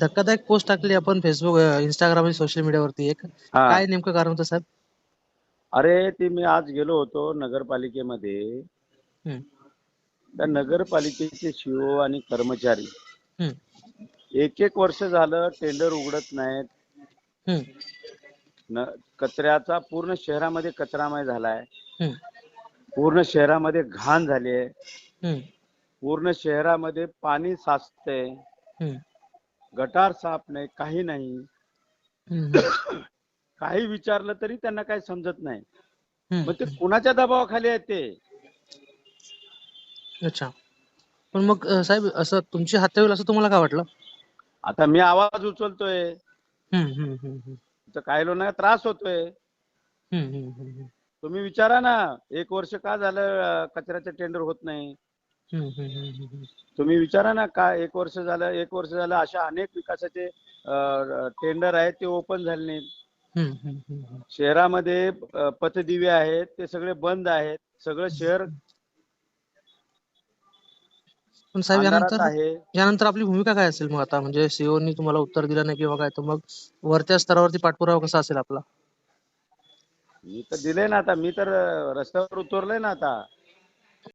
धक्कादायक पोस्ट टाकली आपण फेसबुक इंस्टाग्राम आणि सोशल मीडियावरती एक. हा. काय नेमकं कारण होतं साहेब? अरे ते मी आज गेलो होतो नगरपालिकेमध्ये. हम्म, त्या नगरपालिकेचे सीओ आणि कर्मचारी. हम्म, एक एक वर्ष झालं टेंडर उघडत नाहीत. हम्म, न कचऱ्याचा पूर्ण शहरामध्ये कचरामय झालाय. हम्म, पूर्ण शहरामध्ये घाण झाली आहे. हम्म, पूर्ण शहरामध्ये पाणी साचतंय. हम्म, गटार साफ नाही काही नाही. काही विचारलं तरी त्यांना काही समजत नाही. मग ते कुणाच्या दबावाखाली आहेत ते? अच्छा. पण मग साहेब असं तुमची हत्या होईल असं तुम्हाला काय वाटलं? आता मी आवाज उचलतोय. काही लोकांना त्रास होतोय. तुम्ही विचारा ना एक वर्ष का झालं कचऱ्याचं टेंडर होत नाही? हम्म, हम्म, हम्म, हम्म, तुम्ही विचारा ना का एक वर्ष झालं एक वर्ष झालं अशा अनेक विकासाचे टेंडर आहेत ते ओपन झाले नाहीत. हम्म, हम्म, हम्म, हम्म. शहरामध्ये अं, पथदिवे आहेत ते सगळे बंद आहेत सगळं शहर पण साहेब अंधारात यानंतर आहे. यानंतर आपली भूमिका काय असेल मग आता? म्हणजे सीओनी तुम्हाला उत्तर दिलं नाही किंवा काय तर मग वरच्या स्तरावरती पाठपुरावा कसा असेल आपला? मी तर दिले ना आता मी तर अं, रस्त्यावर उतरलोय ना आता.